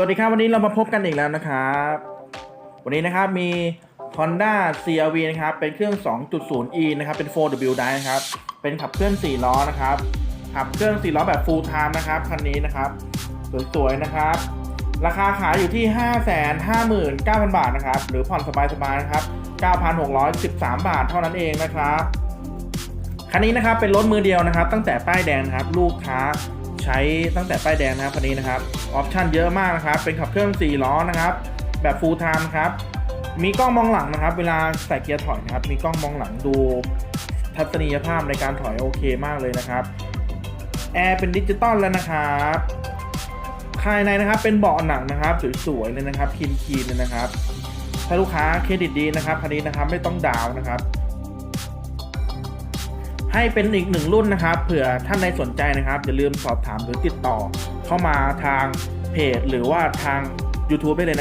วัสดีครับ วันนี้เรามาพบกันอีกแล้วนะครับ วันนี้นะครับมี Honda CRV นะครับ เป็นเครื่อง 2.0e นะครับ เป็น 4W drive นะครับ เป็นขับเคลื่อน 4 ล้อนะครับ ขับเคลื่อน4ล้อแบบ full time นะครับ คันนี้นะครับ สวยๆ นะครับ ราคาขายอยู่ที่ 559,000 บาทนะครับ หรือผ่อนสบายๆ นะครับ 9,613 บาทเท่านั้นเองนะครับ คันนี้นะครับ เป็นรถมือเดียวนะครับ ตั้งแต่ป้ายแดงนะครับ ลูกค้า ใช้ตั้งแต่ป้ายแดงนะครับคันนี้นะครับออปชั่นเยอะมากนะครับ เป็นขับเครื่อง4ล้อนะครับ แบบ full time ครับ มีกล้องมองหลังนะครับ เวลาใส่เกียร์ถอยนะครับ มีกล้องมองหลังดูทัศนียภาพในการถอยโอเคมากเลยนะครับแอร์เป็นดิจิตอลแล้วนะครับภายในนะครับเป็นเบาะหนังนะครับสวยๆเลยนะครับคลีนๆเลยนะครับ ถ้าลูกค้าเครดิตดีนะครับคันนี้นะครับไม่ต้องดาวนะครับ ให้เป็นอีกหนึ่งรุ่นนะครับ เผื่อท่านใดสนใจนะครับ อย่าลืมสอบถามหรือติดต่อเข้ามาทางเพจ หรือว่าทาง YouTube ได้เลยนะครับ